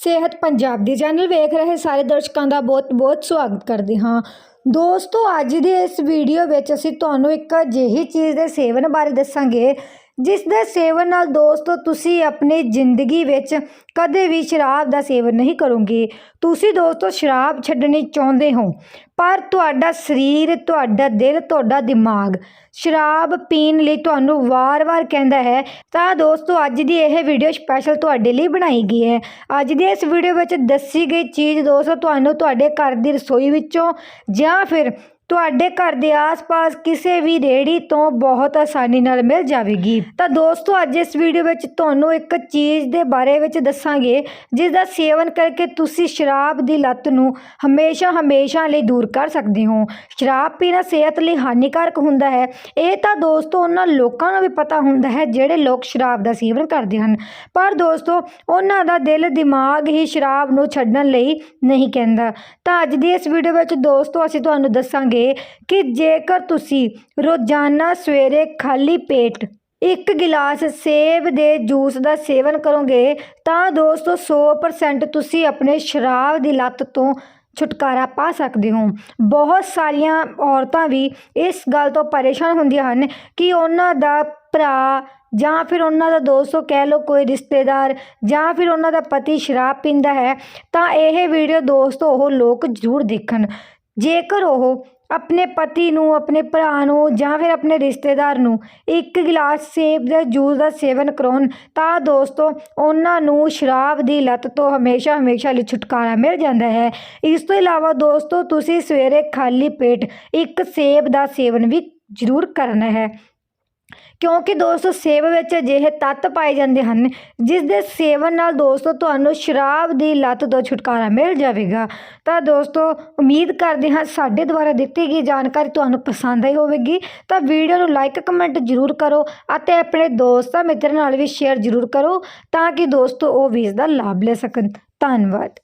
ਸਿਹਤ ਪੰਜਾਬ ਦੀ ਚੈਨਲ ਵੇਖ ਰਹੇ ਸਾਰੇ ਦਰਸ਼ਕਾਂ ਦਾ ਬਹੁਤ-ਬਹੁਤ ਸਵਾਗਤ ਕਰਦੇ ਹਾਂ। ਦੋਸਤੋ, ਅੱਜ ਦੀ ਇਸ ਵੀਡੀਓ ਵਿੱਚ ਅਸੀਂ ਤੁਹਾਨੂੰ ਇੱਕ ਅਜਿਹੀ ਚੀਜ਼ ਦੇ ਸੇਵਨ ਬਾਰੇ ਦੱਸਾਂਗੇ ਜਿਸ ਦੇ ਸੇਵਨ ਨਾਲ ਦੋਸਤੋ, ਤੁਸੀਂ ਆਪਣੀ ਜ਼ਿੰਦਗੀ ਵਿੱਚ ਕਦੇ ਵੀ ਸ਼ਰਾਬ ਦਾ ਸੇਵਨ ਨਹੀਂ ਕਰੋਗੇ। ਤੁਸੀਂ ਦੋਸਤੋ, ਸ਼ਰਾਬ ਛੱਡਣੀ ਚਾਹੁੰਦੇ ਹੋ, ਪਰ ਤੁਹਾਡਾ ਸਰੀਰ, ਤੁਹਾਡਾ ਦਿਲ, ਤੁਹਾਡਾ ਦਿਮਾਗ ਸ਼ਰਾਬ ਪੀਣ ਲਈ ਤੁਹਾਨੂੰ ਵਾਰ-ਵਾਰ ਕਹਿੰਦਾ ਹੈ, ਤਾਂ ਦੋਸਤੋ, ਅੱਜ ਦੀ ਇਹ ਵੀਡੀਓ ਸਪੈਸ਼ਲ ਤੁਹਾਡੇ ਲਈ ਬਣਾਈ ਗਈ ਹੈ। ਅੱਜ ਦੀ ਇਸ ਵੀਡੀਓ ਵਿੱਚ ਦੱਸੀ ਗਈ ਚੀਜ਼ ਦੋਸਤੋ, ਤੁਹਾਨੂੰ ਤੁਹਾਡੇ ਘਰ ਦੀ ਰਸੋਈ ਵਿੱਚੋਂ ਜਾਂ ਫਿਰ ਤੁਹਾਡੇ ਘਰ ਦੇ ਆਸ-ਪਾਸ ਕਿਸੇ ਵੀ ਰੇੜੀ ਤੋਂ ਬਹੁਤ ਆਸਾਨੀ ਨਾਲ ਮਿਲ ਜਾਵੇਗੀ। ਤਾਂ ਦੋਸਤੋ, ਅੱਜ ਇਸ ਵੀਡੀਓ ਵਿੱਚ ਤੁਹਾਨੂੰ ਇੱਕ ਚੀਜ਼ ਦੇ ਬਾਰੇ ਵਿੱਚ ਦੱਸਾਂਗੇ, ਜਿਸ ਦਾ ਸੇਵਨ ਕਰਕੇ ਤੁਸੀਂ ਸ਼ਰਾਬ ਦੀ ਲਤ ਨੂੰ ਹਮੇਸ਼ਾ ਹਮੇਸ਼ਾ ਲਈ ਦੂਰ ਕਰ ਸਕਦੇ ਹੋ। ਸ਼ਰਾਬ ਪੀਣਾ ਸਿਹਤ ਲਈ ਹਾਨੀਕਾਰਕ ਹੁੰਦਾ ਹੈ। ਇਹ ਤਾਂ ਦੋਸਤੋ, ਉਹਨਾਂ ਲੋਕਾਂ ਨੂੰ ਵੀ ਪਤਾ ਹੁੰਦਾ ਹੈ ਜਿਹੜੇ ਲੋਕ ਸ਼ਰਾਬ ਦਾ ਸੇਵਨ ਕਰਦੇ ਹਨ। ਪਰ ਦੋਸਤੋ, ਉਹਨਾਂ ਦਾ ਦਿਲ ਦਿਮਾਗ ਹੀ ਸ਼ਰਾਬ ਨੂੰ ਛੱਡਣ ਲਈ ਨਹੀਂ ਕਹਿੰਦਾ। ਤਾਂ ਅੱਜ ਦੀ ਇਸ ਵੀਡੀਓ ਵਿੱਚ ਦੋਸਤੋ, ਅਸੀਂ ਤੁਹਾਨੂੰ ਦੱਸਾਂਗੇ ਕਿ ਜੇਕਰ ਤੁਸੀਂ ਰੋਜ਼ਾਨਾ ਸਵੇਰੇ ਖਾਲੀ ਪੇਟ ਇੱਕ ਗਿਲਾਸ ਸੇਬ ਦੇ ਜੂਸ ਦਾ ਸੇਵਨ ਕਰੋਗੇ, ਤਾਂ ਦੋਸਤੋ 100% ਤੁਸੀਂ ਆਪਣੇ ਸ਼ਰਾਬ ਦੀ ਲਤ ਤੋਂ ਛੁਟਕਾਰਾ ਪਾ ਸਕਦੇ ਹੋ। ਬਹੁਤ ਸਾਰੀਆਂ ਔਰਤਾਂ ਵੀ ਇਸ ਗੱਲ ਤੋਂ ਪਰੇਸ਼ਾਨ ਹੁੰਦੀਆਂ ਹਨ ਕਿ ਉਹਨਾਂ ਦਾ ਭਰਾ ਜਾਂ ਫਿਰ ਉਹਨਾਂ ਦਾ ਦੋਸਤੋ ਕਹਿ ਲਓ ਕੋਈ ਰਿਸ਼ਤੇਦਾਰ ਜਾਂ ਫਿਰ ਉਹਨਾਂ ਦਾ ਪਤੀ ਸ਼ਰਾਬ ਪੀਂਦਾ ਹੈ, ਤਾਂ ਇਹ ਵੀਡੀਓ ਦੋਸਤੋ ਉਹ ਲੋਕ ਜ਼ਰੂਰ ਦੇਖਣ। ਜੇਕਰ ਉਹ ਆਪਣੇ ਪਤੀ ਨੂੰ, ਆਪਣੇ ਭਰਾ ਨੂੰ ਜਾਂ ਫਿਰ ਆਪਣੇ ਰਿਸ਼ਤੇਦਾਰ ਨੂੰ ਇੱਕ ਗਿਲਾਸ ਸੇਬ ਦੇ ਜੂਸ ਦਾ ਸੇਵਨ ਕਰਾਉਣ ਤਾਂ ਦੋਸਤੋ ਉਹਨਾਂ ਨੂੰ ਸ਼ਰਾਬ ਦੀ ਲੱਤ ਤੋਂ ਹਮੇਸ਼ਾ ਹਮੇਸ਼ਾ ਲਈ ਛੁਟਕਾਰਾ ਮਿਲ ਜਾਂਦਾ ਹੈ। ਇਸ ਤੋਂ ਇਲਾਵਾ ਦੋਸਤੋ ਤੁਸੀਂ ਸਵੇਰੇ ਖਾਲੀ ਪੇਟ ਇੱਕ ਸੇਬ ਦਾ ਸੇਵਨ ਵੀ ਜ਼ਰੂਰ ਕਰਨਾ ਹੈ। ਕਿਉਂਕਿ ਦੋਸਤੋ ਸੇਬ ਵਿੱਚ ਅਜਿਹੇ ਤੱਤ ਪਾਏ ਜਾਂਦੇ ਹਨ ਜਿਸ ਦੇ ਸੇਵਨ ਨਾਲ ਦੋਸਤੋ ਤੁਹਾਨੂੰ ਸ਼ਰਾਬ ਦੀ ਲਤ ਤੋਂ ਛੁਟਕਾਰਾ ਮਿਲ ਜਾਵੇਗਾ। ਤਾਂ ਦੋਸਤੋ, ਉਮੀਦ ਕਰਦੇ ਹਾਂ ਸਾਡੇ ਦੁਆਰਾ ਦਿੱਤੀ ਗਈ ਜਾਣਕਾਰੀ ਤੁਹਾਨੂੰ ਪਸੰਦ ਆਈ ਹੋਵੇਗੀ। ਤਾਂ ਵੀਡੀਓ ਨੂੰ ਲਾਈਕ ਕਮੈਂਟ ਜ਼ਰੂਰ ਕਰੋ ਅਤੇ ਆਪਣੇ ਦੋਸਤਾਂ ਮਿੱਤਰਾਂ ਨਾਲ ਵੀ ਸ਼ੇਅਰ ਜ਼ਰੂਰ ਕਰੋ ਤਾਂ ਕਿ ਦੋਸਤੋ ਉਹ ਵੀ ਇਸ ਦਾ ਲਾਭ ਲੈ ਸਕਣ। ਧੰਨਵਾਦ।